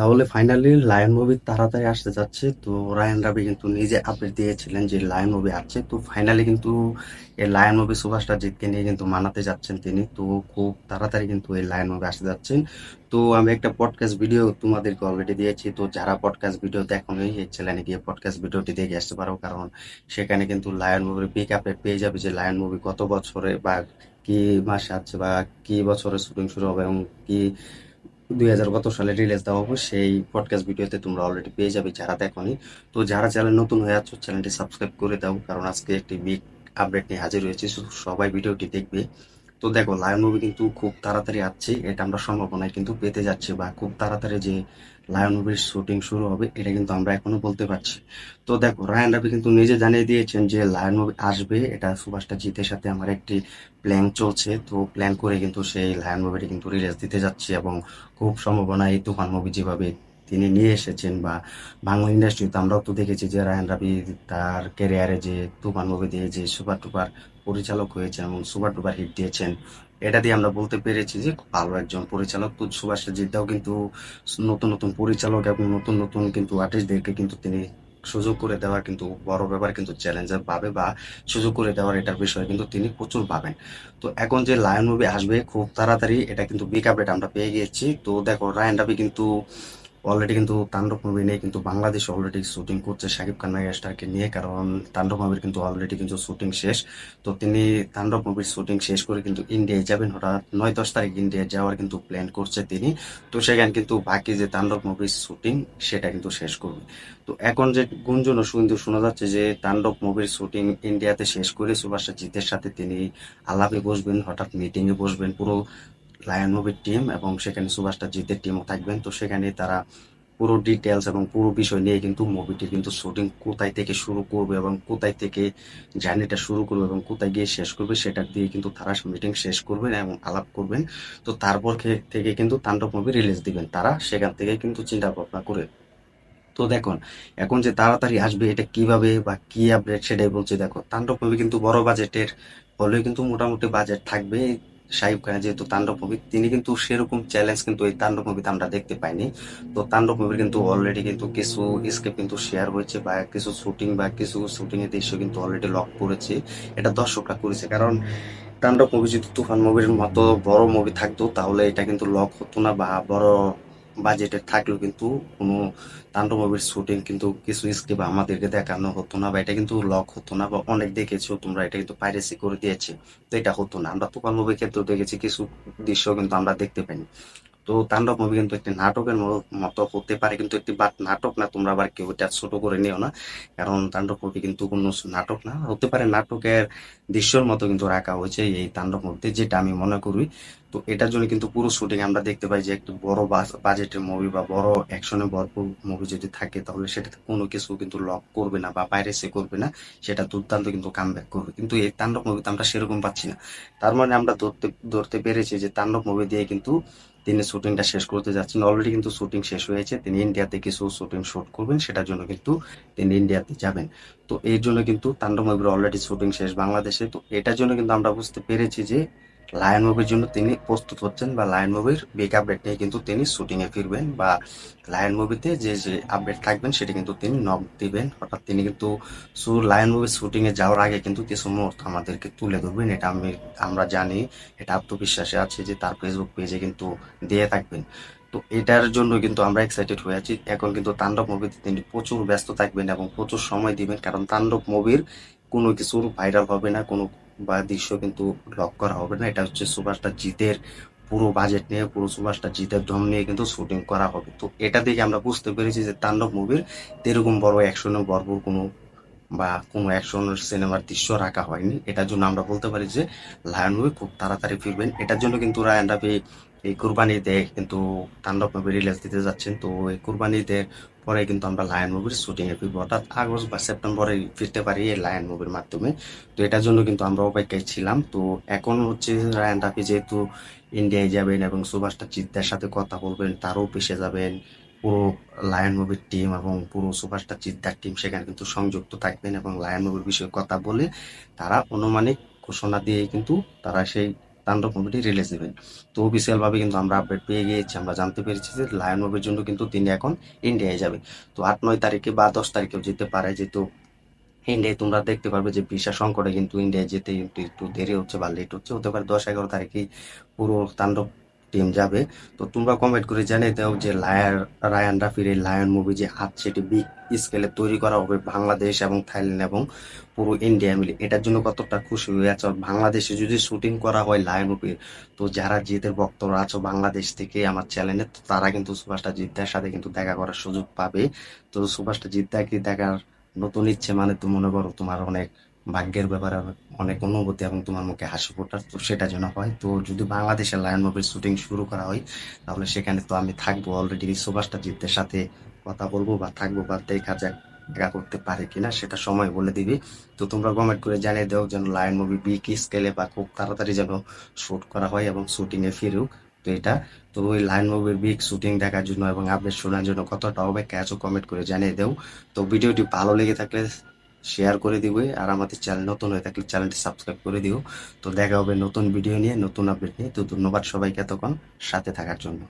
তাহলে finally lion movie তাড়াতাড়ি আসতে যাচ্ছে। তো রায়ন রাবি কিন্তু নিজে আপডেট দিয়েছিলেন যে লায়ন মুভি আসছে। তো ফাইনালি কিন্তু এই লায়ন মুভি সুপারস্টার জিতকে নিয়ে কিন্তু মানাতে যাচ্ছেন তিনি। তো খুব তাড়াতাড়ি কিন্তু এই লায়ন মুভি আসতে যাচ্ছেন তো আমি একটা পডকাস্ট ভিডিও তোমাদেরকে অলরেডি দিয়েছি। তো যারা পডকাস্ট ভিডিও দেখো এই চ্যানেলে গিয়ে পডকাস্ট ভিডিওটি দেখে আসতে পারো। কারণ সেখানে কিন্তু লায়ন মুভির পিক আপডেট পেয়ে যাবে যে লায়ন মুভি কত বছরে বা কি মাসে আছে বা কি বছরে শুটিং শুরু হবে এবং কি হাজার গত সালে রিলিজ দেওয়া হবে, সেই পডকাস্ট ভিডিওতে তোমরা অলরেডি পেয়ে যাবে যারা দেখনি। তো যারা চ্যানেল নতুন হয়ে আছো চ্যানেলটি সাবস্ক্রাইব করে দাও, কারণ আজকে একটি বিগ আপডেট নিয়ে হাজির হয়েছে সবাই ভিডিওটি দেখবে। তো দেখো লায়ন মুভি কিন্তু খুব তাড়াতাড়ি আসছে, এটা আমরা সম্ভাবনায় কিন্তু পেতে যাচ্ছি বা খুব তাড়াতাড়ি যে লায়ন মুভির শুটিং শুরু হবে, এটা কিন্তু আমরা এখনও বলতে পারছি। তো দেখো রায়ান রাবি কিন্তু নিজে জানিয়ে দিয়েছেন যে লায়ন মুভি আসবে, এটা সুভাষটা জিতের সাথে আমার একটি প্ল্যান চলছে, তো প্ল্যান করে কিন্তু সেই লায়ন মুভিটি কিন্তু রিলিজ দিতে যাচ্ছে এবং খুব সম্ভাবনা এই তুফান মুভি যেভাবে তিনি নিয়ে এসেছেন বা বাংলা ইন্ডাস্ট্রিতে আমরাও তো দেখেছি যে রায়ান রাবি তার ক্যারিয়ারে যে তুফান মুভি দিয়ে যে সুপার টুপার পরিচালক হয়েছেন এবং সুপার টুপার হিট দিয়েছেন। এটা দিয়ে আমরা বলতে পেরেছি যে ভালো একজন পরিচালক। তো সুভাষ জিদ্দাও কিন্তু নতুন নতুন পরিচালক এবং নতুন নতুন কিন্তু আর্টিস্টদেরকে কিন্তু তিনি সুযোগ করে দেওয়ার কিন্তু বড় ব্যাপার কিন্তু চ্যালেঞ্জার পাবে বা সুযোগ করে দেওয়ার এটার বিষয়ে কিন্তু তিনি প্রচুর পাবেন। তো এখন যে লায়ন মুভি আসবে, খুব তাড়াতাড়ি এটা কিন্তু বিগ আপডেট আমরা পেয়ে গিয়েছি তো দেখো রায়ন রাবি কিন্তু অলরেডি কিন্তু তাণ্ডব মুভি নিয়ে কিন্তু বাংলাদেশ অলরেডি শুটিং করছে শাকিব খান মেগাস্টারকে নিয়ে, কারণ তাণ্ডব মুভির কিন্তু অলরেডি কিন্তু শুটিং শেষ। তো তিনি তাণ্ডব মুভির শুটিং শেষ করে কিন্তু ইন্ডিয়ায় যাবেন। হঠাৎ নয় দশ তারিখ ইন্ডিয়ায় যাওয়ার কিন্তু প্ল্যান করছে তিনি। তো সেখানে কিন্তু বাকি যে তাণ্ডব মুভির শুটিং সেটা কিন্তু শেষ করবে। তো এখন যে গুঞ্জন কিন্তু শোনা যাচ্ছে যে তাণ্ডব মুভির শুটিং ইন্ডিয়াতে শেষ করে সুভাষ জিতের সাথে তিনি আলাপে বসবেন, হঠাৎ মিটিংয়ে বসবেন। পুরো লায়ন মুভির টিম এবং সেখানে সুভাষটা জিতের টিমও থাকবেন। তো সেখানে তারা পুরো ডিটেলস এবং পুরো বিষয় নিয়ে কিন্তু মুভিটি কিন্তু শুটিং কোথায় থেকে শুরু করবে এবং কোথায় থেকে জার্নিটা শুরু করবে এবং কোথায় গিয়ে শেষ করবে সেটা দিয়ে কিন্তু তারা মিটিং শেষ করবেন এবং আলাপ করবেন। তো তারপর থেকে কিন্তু তাণ্ডব মুভি রিলিজ দিবেন তারা। সেখান থেকে কিন্তু চিন্তা ভাবনা করে। তো দেখুন, এখন যে তাড়াতাড়ি আসবে এটা কীভাবে বা কি আপডেট সেটাই বলছে। দেখো তাণ্ডব মুভি কিন্তু বড় বাজেটের হলেও কিন্তু মোটামুটি বাজেট থাকবে শাহিব খানের যেহেতু তাণ্ডব মুভি তিনি কিন্তু সেরকম চ্যালেঞ্জ কিন্তু এই তাণ্ডব মুভিতে আমরা দেখতে পাইনি। তো তাণ্ডব মুভির কিন্তু অলরেডি কিন্তু কিছু স্ক্রিপ্ট কিন্তু শেয়ার হয়েছে বা কিছু শুটিং বা কিছু শুটিং এর দৃশ্য কিন্তু অলরেডি লক করেছে। এটা দর্শকরা করেছে। কারণ তাণ্ডব মুভি যদি তুফান মুভির মতো বড় মুভি থাকতো, তাহলে এটা কিন্তু লক হতো না বা বড় বাজেটের থাকলেও কিন্তু কোনো তাণ্ডব মুভির শুটিং কিন্তু কিছু স্ক্রিপ্ট আমাদেরকে দেখানো হতো না বা এটা কিন্তু লক হতো না বা অনেক দেখেছ তোমরা এটা কিন্তু পাইরেসি করে দিয়েছে। তো এটা হতো না। আমরা তুফান মুভির ক্ষেত্রেও দেখেছি, কিছু দৃশ্য কিন্তু আমরা দেখতে পাইনি। তো তাণ্ডব মুভি কিন্তু একটি নাটকের মতো হতে পারে, কিন্তু একটি বাট নাটক না, তোমরা আবার কেউ এটা ছোট করে নিও না। কারণ তাণ্ডব মুভি কিন্তু কোনো নাটক না, হতে পারে নাটকের দৃশ্যর মতো কিন্তু রাখা হয়েছে এই তাণ্ডব মুভিতে যেটা আমি মনে করি তো এটার জন্য কিন্তু পুরো শুটিং আমরা দেখতে পাই যে একটু বড় বাজেটের মুভি বা বড় অ্যাকশনে ভরপুর মুভি যদি থাকে, তাহলে সেটাতে কোনো কিছু কিন্তু লক করবে না বা পাইরেসি করবে না, সেটা দুর্দান্ত কিন্তু কামব্যাক করবে। কিন্তু এই তাণ্ডব মুভিতে আমরা সেরকম পাচ্ছি না। তার মানে আমরা ধরতে ধরতে পেরেছি যে তাণ্ডব মুভি দিয়ে কিন্তু তিনি শুটিংটা শেষ করতে যাচ্ছেন। অলরেডি কিন্তু শুটিং শেষ হয়েছে। তিনি ইন্ডিয়াতে কিছু শুটিং শুট করবেন, সেটার জন্য কিন্তু তিনি ইন্ডিয়াতে যাবেন। তো এর জন্য কিন্তু তাণ্ডব মুভির অলরেডি শুটিং শেষ বাংলাদেশে। তো এটার জন্য কিন্তু আমরা বুঝতে পেরেছি যে লায়ন মুভির জন্য তিনি প্রস্তুত হচ্ছেন বা লায়ন মুভির বিগ আপডেট নিয়ে কিন্তু তিনি শুটিংয়ে ফিরবেন বা লায়ন মুভিতে যে যে আপডেট থাকবেন সেটা কিন্তু তিনি নক দিবেন। অর্থাৎ তিনি কিন্তু লায়ন মুভির শুটিংয়ে যাওয়ার আগে কিন্তু কিছু মুহূর্ত আমাদেরকে তুলে ধরবেন। এটা আমি, আমরা জানি, এটা আত্মবিশ্বাসে আছে যে তার ফেসবুক পেজে কিন্তু দিয়ে থাকবেন। তো এটার জন্য কিন্তু আমরা এক্সাইটেড হয়ে আছি। এখন কিন্তু তাণ্ডব মুভিতে তিনি প্রচুর ব্যস্ত থাকবেন এবং প্রচুর সময় দিবেন। কারণ তাণ্ডব মুভির কোনো কিছুর ভাইরাল হবে না, কোনো বা দৃশ্য কিন্তু লক করা হবে না। এটা হচ্ছে সুভাষটা জিতের পুরো বাজেট নিয়ে, পুরো সুভাষটা জিতের ধম নিয়ে কিন্তু শুটিং করা হবে। তো এটা দেখে আমরা বুঝতে পেরেছি যে তাণ্ডব মুভির এরকম বড় অ্যাকশনের ভরপুর কোনো বা কোনো অ্যাকশন সিনেমার দৃশ্য রাখা হয়নি। এটার জন্য আমরা বলতে পারি যে লায়ন মুভি খুব তাড়াতাড়ি ফিরবেন। এটার জন্য কিন্তু রায়ন রাবি এই কুরবানিতে কিন্তু তাণ্ডব মুভি রিলিজ দিতে যাচ্ছেন। তো এই কুরবানি কুরবানিতে পরে কিন্তু আমরা লায়ন মুভির শুটিং এ ফিরবো। অর্থাৎ আগস্ট বা সেপ্টেম্বরে ফিরতে পারি এই লায়ন মুভির মাধ্যমে। তো এটার জন্য কিন্তু আমরা অপেক্ষায় ছিলাম। তো এখন হচ্ছে রায়ন রাফি যেহেতু ইন্ডিয়ায় যাবেন এবং সুভাষটা চিত্তার সাথে কথা বলবেন, তারও পেশে যাবেন। পুরো লায়ন মুভির টিম এবং পুরো সুভাষটা চিত্তার টিম সেখানে কিন্তু সংযুক্ত থাকবেন এবং লায়ন মুভির বিষয়ে কথা বলে তারা অনুমানিক ঘোষণা দিয়ে কিন্তু তারা সেই তাণ্ডব মুভিটি রিলিজ দেবেন তো অফিসিয়ালভাবে কিন্তু আমরা আপডেট পেয়ে গিয়েছি, আমরা জানতে পেরেছি যে লায়ন মুভির জন্য কিন্তু তিনি এখন ইন্ডিয়ায় যাবে। তো আট, নয় তারিখে বা দশ তারিখেও যেতে পারে, যেহেতু ইন্ডিয়ায় তোমরা দেখতে পারবে যে ভিসা সংকটে কিন্তু ইন্ডিয়ায় যেতে একটু একটু দেরি হচ্ছে বা লেট হচ্ছে। হতে পারে দশ, এগারো তারিখেই পুরো তাণ্ডব টিম যাবে। তো তোমরা কমেন্ট করে জানিয়ে দাও যে লায়ার রায়ান রাফির এই লায়ন মুভি যে হাত সেটি বিগ স্কেলে তৈরি করা হবে বাংলাদেশ এবং থাইল্যান্ড এবং পুরো ইন্ডিয়া মিলে। এটার জন্য কতটা খুশি হয়ে আছো? বাংলাদেশে যদি শুটিং করা হয় লায়ন মুভির তো যারা জিতের ভক্তরা আছো বাংলাদেশ থেকে আমার চ্যানেলে তো তারা কিন্তু সুভাষটা জিদ্দার সাথে কিন্তু দেখা করার সুযোগ পাবে। তো সুভাষটা জিদ্দাকে দেখার নতুন ইচ্ছে মানে তো মনে করো তোমার অনেক ভাগ্যের ব্যাপারে অনেক অনুভূতি এবং তোমার মুখে হাসি ফোটার, তো সেটা যেন হয়। তো যদি বাংলাদেশের লায়ন মুভির শুটিং শুরু করা হয়, তাহলে সেখানে তো আমি থাকব অলরেডি সুভাষটা জিতের সাথে কথা বলব বা থাকব বা দেখা যাক, দেখা করতে পারে কিনা, সেটা সময় বলে দিবি। তো তোমরা কমেন্ট করে জানিয়ে দাও যেন লায়ন মুভি বিগ স্কেলে বা খুব তাড়াতাড়ি যেন শুট করা হয় এবং শুটিং এ ফিরুক। তো এটা, তো ওই লাইন মুভির বিগ শুটিং দেখার জন্য এবং আপডেট শোনার জন্য কতটা অপেক্ষা আছো কমেন্ট করে জানিয়ে দাও। তো ভিডিওটি ভালো লেগে থাকলে শেয়ার করে দিবে আর আমাদের চ্যানেল নতুন হয়ে থাকলে চ্যানেলটি সাবস্ক্রাইব করে দিও। তো দেখা হবে নতুন ভিডিও নিয়ে, নতুন আপডেট নিয়ে। তো ধন্যবাদ সবাইকে এতক্ষণ সাথে থাকার জন্য।